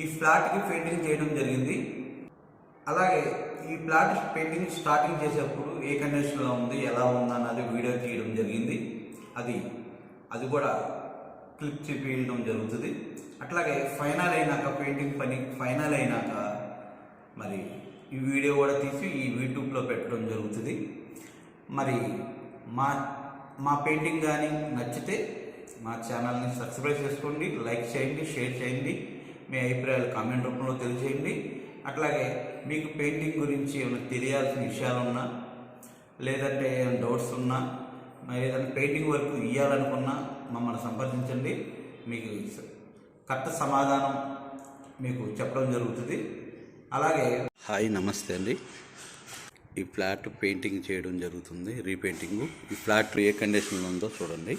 ఈ ఫ్లాట్కి పెయింటింగ్ చేయడం జరిగింది. అలాగే ఈ ప్లాట్ పెయింటింగ్ స్టార్టింగ్ చేసేప్పుడు ఏ కండిషన్లో ఉంది ఎలా ఉందన్నది వీడియో తీయడం జరిగింది. అది అది కూడా క్లిప్ చూపించడం జరుగుతుంది. అట్లాగే ఫైనల్ అయినాక పెయింటింగ్ పని ఫైనల్ అయినాక మరి ఈ వీడియో కూడా తీసి ఈ యూట్యూబ్లో పెట్టడం జరుగుతుంది. మరి మా మా పెయింటింగ్ కానీ నచ్చితే మా ఛానల్ని సబ్స్క్రైబ్ చేసుకోండి లైక్ చేయండి షేర్ చేయండి. మీ అభిప్రాయాలు కామెంట్ రూపంలో తెలియజేయండి. అట్లాగే మీకు పెయింటింగ్ గురించి ఏమైనా తెలియాల్సిన విషయాలు ఉన్నా లేదంటే ఏమైనా డౌట్స్ ఉన్నా మరి ఏదైనా పెయింటింగ్ వర్క్ ఇవ్వాలనుకున్నా మమ్మల్ని సంప్రదించండి. మీకు కరెక్ట్ సమాధానం మీకు చెప్పడం జరుగుతుంది. అలాగే హాయ్ నమస్తే అండి. ఈ ఫ్లాట్ పెయింటింగ్ చేయడం జరుగుతుంది రీపెయింటింగ్ ఈ ఫ్లాట్ ఏ కండిషన్లో ఉందో చూడండి.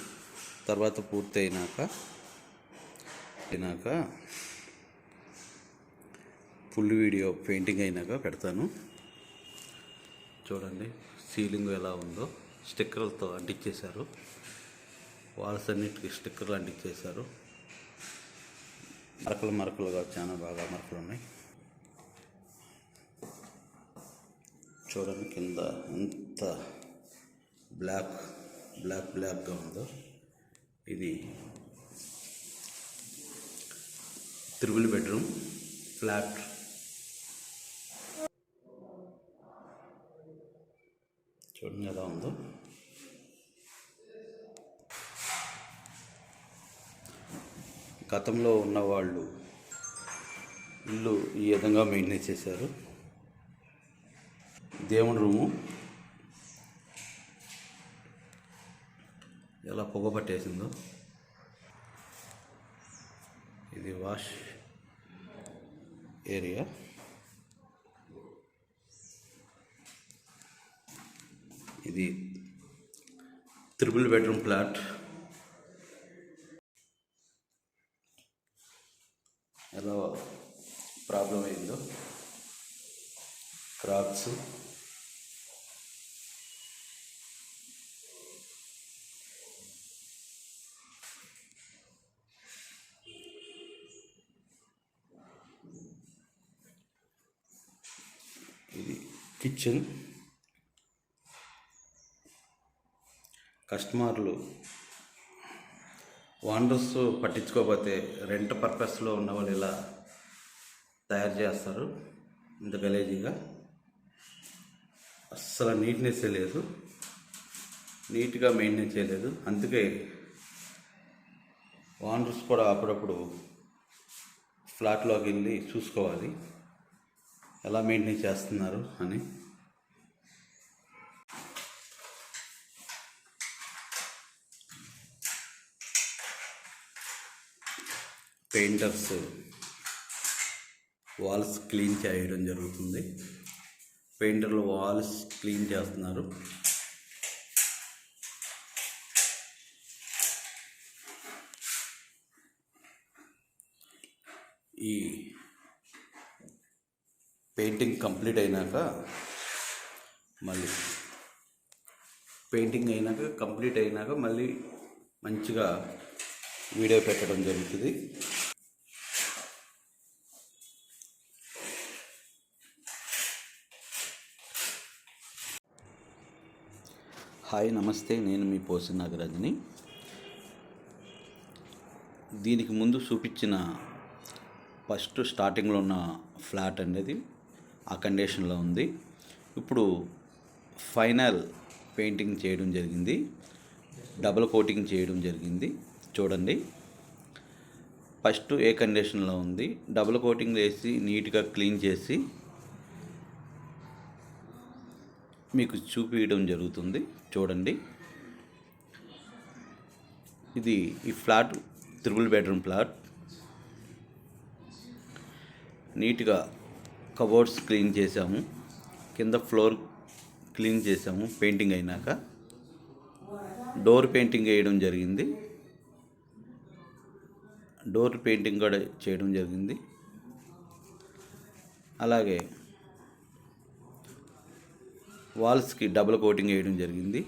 తర్వాత పూర్తి అయినాక అయినాక ఫుల్ వీడియో పెయింటింగ్ అయినాక పెడతాను. చూడండి సీలింగ్ ఎలా ఉందో. స్టిక్కర్లతో అంటించేశారు. వాల్స్ అన్నిటికీ స్టిక్కర్లు అంటించేశారు. మరకలు మరకలుగా చాలా బాగా మరకలు ఉన్నాయి. చూడండి కింద ఎంత బ్లాక్ బ్లాక్ బ్లాక్గా ఉందో. ఇది త్రిబుల్ బెడ్రూమ్ ఫ్లాట్ చూడండి ఎలా ఉందో గతంలో ఉన్నవాళ్ళు ఇల్లు ఈ విధంగా మెయింటైన్ చేశారు. దేవుని రూము ఎలా పొగ పట్టేసిందో ఇది వాష్ ఏరియా. ఇది త్రిపుల్ బెడ్రూమ్ ఫ్లాట్. ఎలా ప్రాబ్లం అయిందో. క్రాప్స్ ఇది కిచెన్ కస్టమర్లు వాండర్స్ పట్టించుకోకపోతే రెంట్ పర్పస్లో ఉన్న వాళ్ళు ఇలా తయారు చేస్తారు. ఇంత గలేజీగా. అస్సలు నీట్నెస్ లేదు. నీట్గా మెయింటైన్ చేయలేదు. అందుకే వాండర్స్ కూడా అప్పుడప్పుడు ఫ్లాట్లోకి వెళ్ళి చూసుకోవాలి. ఎలా మెయింటైన్ చేస్తున్నారు అని. పెయింటర్స్ వాల్స్ క్లీన్ చేయడం జరుగుతుంది. పెయింటర్లు వాల్స్ క్లీన్ చేస్తున్నారు. ఈ పెయింటింగ్ కంప్లీట్ అయినాక మళ్ళీ పెయింటింగ్ అయినాక కంప్లీట్ అయినాక మళ్ళీ మంచిగా వీడియో పెట్టడం జరుగుతుంది. హాయ్ నమస్తే నేను మీ పోసి నాగరాజుని. దీనికి ముందు చూపించిన ఫస్ట్ స్టార్టింగ్లో ఉన్న ఫ్లాట్ అనేది ఆ కండిషన్లో ఉంది. ఇప్పుడు ఫైనల్ పెయింటింగ్ చేయడం జరిగింది. డబుల్ కోటింగ్ చేయడం జరిగింది. చూడండి. ఫస్ట్ ఏ కండిషన్లో ఉంది? డబుల్ కోటింగ్ వేసి నీట్గా క్లీన్ చేసి మీకు చూపించడం జరుగుతుంది. చూడండి. ఇది ఈ ఫ్లాట్ త్రిబుల్ బెడ్రూమ్ ఫ్లాట్. నీట్గా కబోర్డ్స్ క్లీన్ చేసాము కింద ఫ్లోర్ క్లీన్ చేసాము పెయింటింగ్ అయినాక. డోర్ పెయింటింగ్ వేయడం జరిగింది. డోర్ పెయింటింగ్ కూడా చేయడం జరిగింది. అలాగే వాల్స్కి డబుల్ కోటింగ్ వేయడం జరిగింది.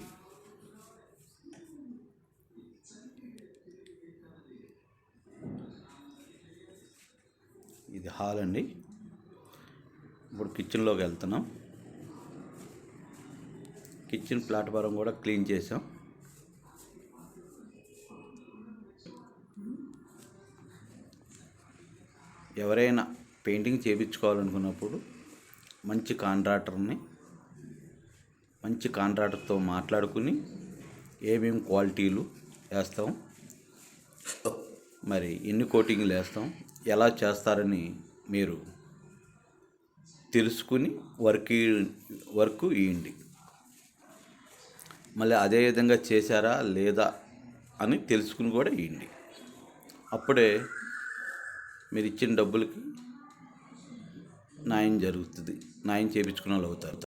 ఇది హాల్ అండి. ఇప్పుడు కిచెన్లోకి వెళ్తున్నాం. కిచెన్ ప్లాట్ఫారం కూడా క్లీన్ చేసాం. ఎవరైనా పెయింటింగ్ చేయించుకోవాలనుకున్నప్పుడు మంచి కాంట్రాక్టర్ని మంచి కాంట్రాక్టర్తో మాట్లాడుకుని ఏమేమి క్వాలిటీలు వేస్తాం మరి ఎన్ని కోటింగ్లు వేస్తాం ఎలా చేస్తారని మీరు తెలుసుకుని వర్క్ వర్క్ ఇవ్వండి మళ్ళీ అదే విధంగా చేశారా లేదా అని తెలుసుకుని కూడా ఇవ్వండి అప్పుడే మీరు ఇచ్చిన డబ్బులకి న్యాయం జరుగుతుంది న్యాయం చేయించుకున్న వాళ్ళు అవుతారు.